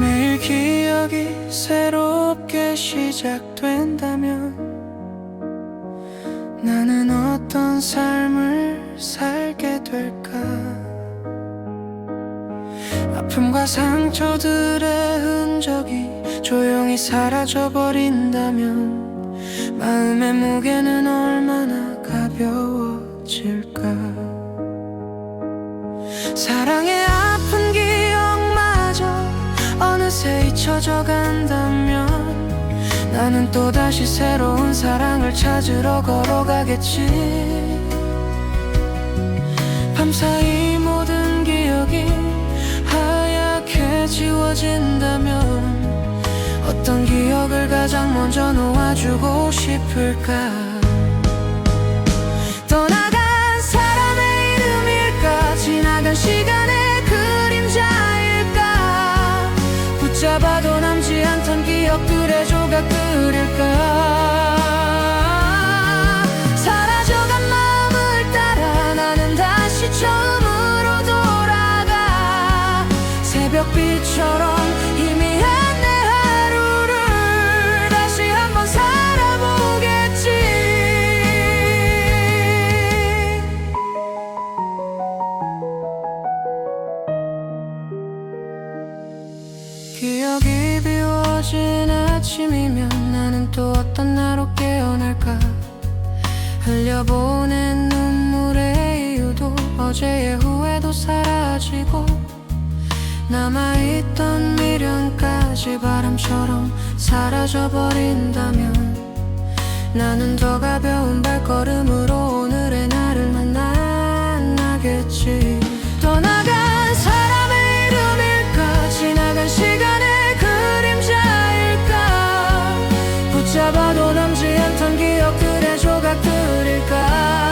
매일 기억이 새롭게 시작된다면 나는 어떤 삶을 살게 될까 아픔과 상처들의 흔적이 조용히 사라져버린다면 마음의 무게는 얼마나 가벼워질까? 사랑의 아픈 기억마저 어느새 잊혀져 간다면 나는 또다시 새로운 사랑을 찾으러 걸어가겠지. 밤사이 먼저 놓아주고 싶을까? 떠나간 사람의 이름일까? 지나간 시간의 그림자일까? 붙잡아도 남지 않던 기억들의 조각들일까? 사라져간 마음을 따라 나는 다시 처음으로 돌아가. 새벽빛처럼 비워진 아침이면 나는 또 어떤 나로 깨어날까? 흘려보낸 눈물의 이유도 어제의 후회도 사라지고 남아있던 미련까지 바람처럼 사라져버린다면 나는 더 가벼운 발 되도 남지 않던 기억들의 조각들일까?